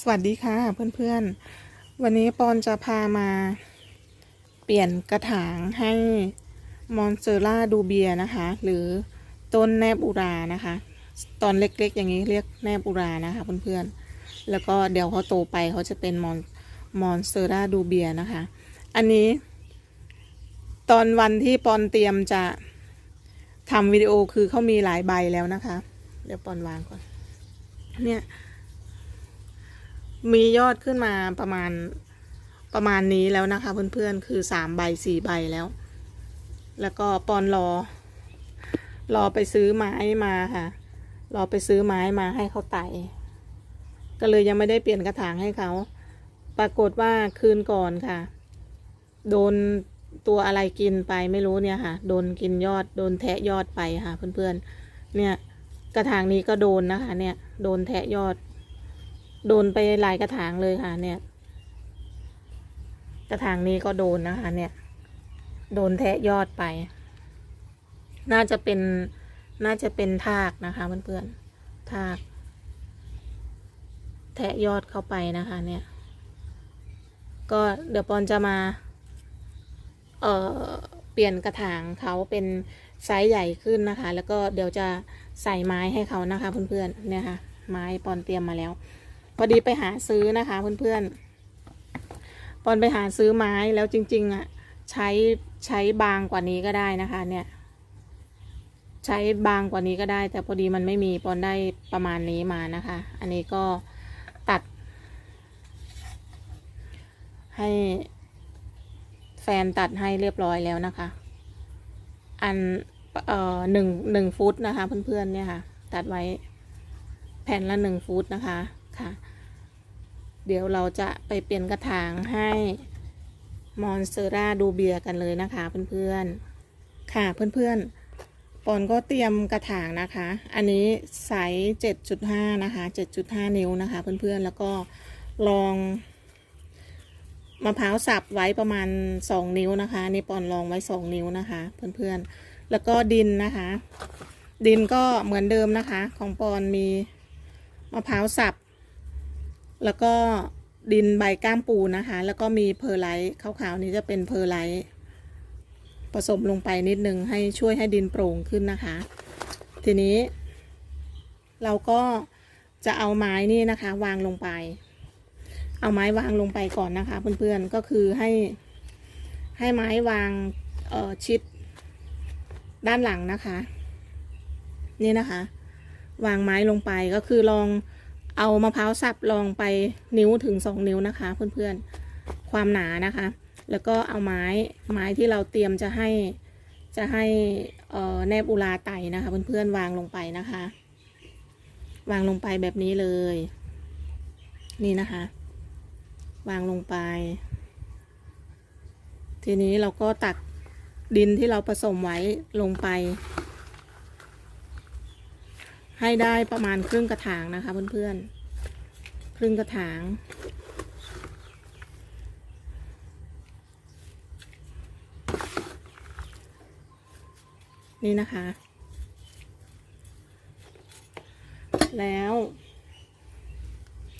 สวัสดีค่ะเพื่อนๆ วันนี้ปอนจะพามาเปลี่ยนกระถางให้มอนเซอร่าดูเบียนะคะ หรือต้นแนบอุรานะคะ ตอนเล็กๆ อย่างนี้เรียกแนบอุรานะคะเพื่อนๆ แล้วก็เดี๋ยวเขาโตไปเขาจะเป็นมอนมอนเซอร่าดูเบียนะคะ อันนี้ ตอนวันที่ปอนเตรียมจะทำวิดีโอคือเขามีหลายใบแล้วนะคะ เดี๋ยวปอนวางก่อน เนี่ย มียอดขึ้นมาประมาณประมาณนี้แล้วนะคะ เพื่อนๆ คือสามใบสี่ใบแล้ว แล้วก็ปอนรอ รอไปซื้อไม้มาค่ะ รอไปซื้อไม้มาให้เขาไต่ก็เลยยังไม่ได้เปลี่ยนกระถางให้เขา ปรากฏว่าคืนก่อนค่ะ โดนตัวอะไรกินไปไม่รู้เนี่ยค่ะ โดนกินยอด โดนแทะยอดไปค่ะ เพื่อนๆ เนี่ย กระถางนี้ก็โดนนะคะ เนี่ย โดนแทะยอด โดนไปหลายกระถางเลยค่ะ เนี่ย กระถางนี้ก็โดนนะคะ เนี่ย โดนแทะยอดไป น่าจะเป็น น่าจะเป็นทากนะคะเพื่อนๆทาก แทะยอดเข้าไปนะคะ เนี่ย ก็เดี๋ยวปอนจะมา เอ่อ เปลี่ยนกระถางเขาเป็นไซส์ใหญ่ขึ้นนะคะ แล้วก็เดี๋ยวจะใส่ไม้ให้เขานะคะ เพื่อนๆเนี่ยค่ะ ไม้ปอนเตรียมมาแล้ว พอดีไปหาซื้อนะคะเพื่อนๆปอนไปหาซื้อไม้แล้วจริงๆอะใช้ใช้บางกว่านี้ก็ได้นะคะ เนี่ย ใช้บางกว่านี้ก็ได้ แต่พอดีมันไม่มีปอนได้ประมาณนี้มานะคะ อันนี้ก็ตัด ให้ แฟนตัดให้เรียบร้อยแล้วนะคะ อันเอ่อหนึ่งหนึ่งฟุตนะคะ เพื่อนๆเนี่ยค่ะ ตัดไว้แผ่นละหนึ่งฟุตนะคะค่ะ เดี๋ยวเราจะไปเปลี่ยนกระถางให้มอนเตอร่าดูเบียกันเลยนะคะ เพื่อนๆ ค่ะเพื่อนๆปอนก็เตรียมกระถางนะคะ อันนี้ไซส์7.5 นะคะ 7.5 นิ้วนะคะ เพื่อนๆ แล้วก็ลอง มะพร้าวสับไว้ประมาณ 2 นิ้วนะคะนี่ปอนลองไว้ 2 นิ้วนะคะ เพื่อนๆ แล้วก็ดินนะคะ ดินก็เหมือนเดิมนะคะ ของปอนมีมะพร้าวสับ แล้วก็ดินใบก้ามปูนะคะ แล้วก็มีเพอร์ไลท์ขาวๆนี้จะเป็นเพอร์ไลท์ผสมลงไปนิดนึงให้ช่วยให้ดินโปร่งขึ้นนะคะ ทีนี้ เราก็จะเอาไม้นี่นะคะ วางลงไป เอาไม้วางลงไปก่อนนะคะเพื่อนๆก็คือให้ให้ไม้วางเอ่อชิด ด้านหลังนะคะ นี่นะคะ วางไม้ลงไปก็คือลองเอามะพร้าวสับลองไปนิ้วถึงสองนิ้วนะคะ เพื่อนๆความหนานะคะ แล้วก็เอาไม้ไม้ที่เราเตรียมจะให้จะให้แนบอุลาไตนะคะ เพื่อนๆวางลงไปนะคะ วางลงไปแบบนี้เลย นี่นะคะ วางลงไป ทีนี้เราก็ตักดินที่เราผสมไว้ลงไป ให้ได้ประมาณครึ่งกระถางนะคะเพื่อนๆ ครึ่งกระถาง นี่นะคะ แล้ว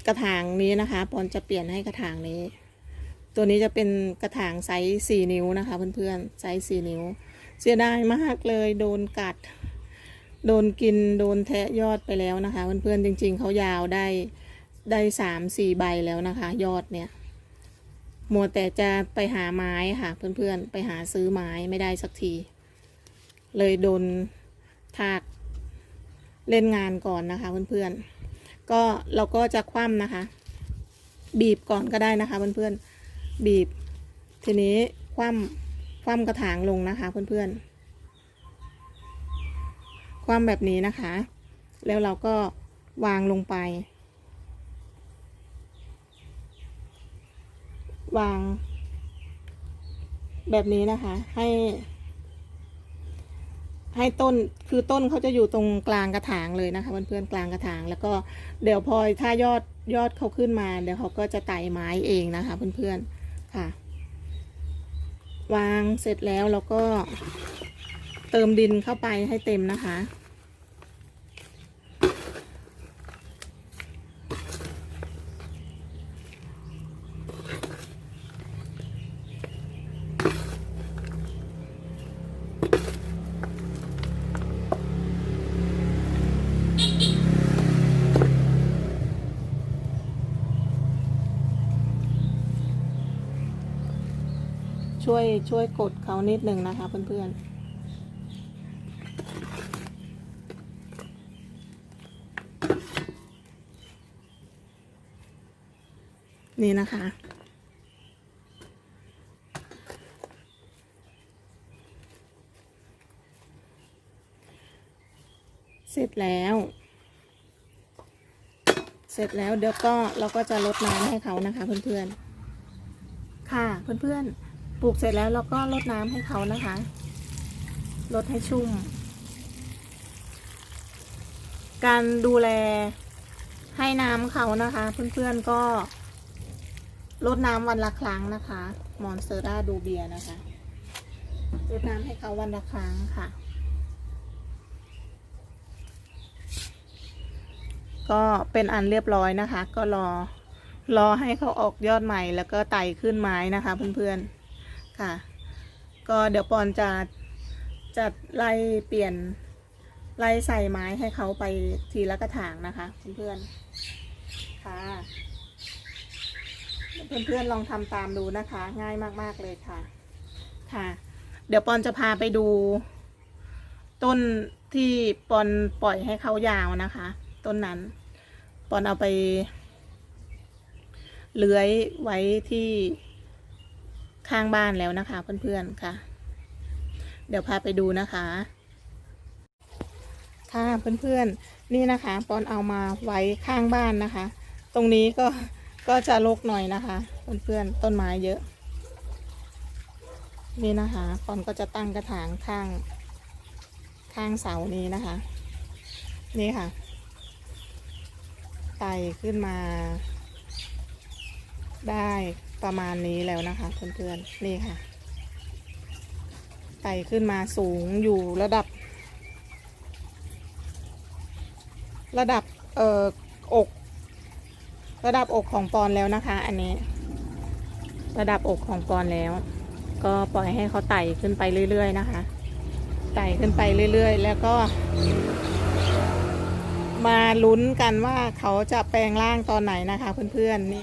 กระถางนี้นะคะปอนจะเปลี่ยนให้กระถางนี้ ตัวนี้จะเป็นกระถางไซส์สี่นิ้วนะคะ เพื่อนๆไซส์สี่นิ้ว เสียดายมากเลยโดนกัด โดนกินโดนแทะยอดไปแล้วนะคะ เพื่อนๆจริง ๆเขายาวได้ได้สามสี่ใบแล้วนะคะ ยอดเนี่ยมัวแต่จะไปหาไม้ค่ะ เพื่อนๆ ไปหาซื้อไม้ไม่ได้สักที เลยโดนทากเล่นงานก่อนนะคะ เพื่อนๆ ก็เราก็จะคว่ำนะคะ บีบก่อนก็ได้นะคะเพื่อนๆบีบ ทีนี้คว่ำคว่ำกระถางลงนะคะเพื่อนๆความแบบนี้นะคะ แล้วเราก็วางลงไป วาง แบบนี้นะคะให้ ให้ต้นคือต้นเขาจะอยู่ตรงกลางกระถางเลยนะคะเพื่อนๆกลางกระถาง แล้วก็เดี๋ยวพอถ้ายอดยอดเขาขึ้นมาเดี๋ยวเขาก็จะไต่ไม้เองนะคะเพื่อนๆค่ะ วางเสร็จแล้วเราก็เติมดินเข้าไปให้เต็มนะคะ ช่วยช่วยกดเขานิดนึงนะคะเพื่อนๆนี่นะคะ เสร็จแล้ว เสร็จแล้วเดี๋ยวก็เราก็จะลดน้ำให้เขานะคะเพื่อนๆ ค่ะเพื่อนๆ ปลูกเสร็จแล้วเราก็ลดน้ำให้เขานะคะลดให้ชุ่ม การดูแลให้น้ำเขานะคะ เพื่อนๆก็ลดน้ำวันละครั้งนะคะมอนเซอร่าดูเบียนะคะลดน้ำให้เขาวันละครั้งค่ะ ก็เป็นอันเรียบร้อยนะคะ ก็รอรอให้เขาออกยอดใหม่แล้วก็ไต่ขึ้นไม้นะคะเพื่อนๆ ค่ะ ก็เดี๋ยวปอนจะจะไล่เปลี่ยนไล่ใส่ไม้ให้เขาไปทีละกระถางนะคะเพื่อนๆค่ะ เพื่อนๆลองทำตามดูนะคะ ง่ายมากๆเลยค่ะ ค่ะ เดี๋ยวปอนจะพาไปดู ต้นที่ปอนปล่อยให้เขายาวนะคะ ต้นนั้น ปอนเอาไปเลื้อยไว้ที่ ข้างบ้านแล้วนะคะ เพื่อนๆค่ะ เดี๋ยวพาไปดูนะคะ ค่ะเพื่อนๆนี่นะคะปอนเอามาไว้ข้างบ้านนะคะ ตรงนี้ก็ก็จะรกหน่อยนะคะ เพื่อนๆต้นไม้เยอะ นี่นะคะปอนก็จะตั้งกระถางข้างข้างเสานี้นะคะ นี่ค่ะไต่ขึ้นมา ได้ ประมาณนี้แล้วนะคะเพื่อนๆนี่ค่ะไต่ขึ้นมาสูงอยู่ระดับ ระดับเอ่ออก ระดับอกของปอนแล้วนะคะ อันนี้ ระดับอกของปอนแล้ว ก็ปล่อยให้เขาไต่ขึ้นไปเรื่อย ๆ นะคะ ไต่ขึ้นไปเรื่อย ๆ แล้วก็ มาลุ้นกันว่าเขาจะแปลงร่างตอนไหนนะคะ เพื่อนๆนี่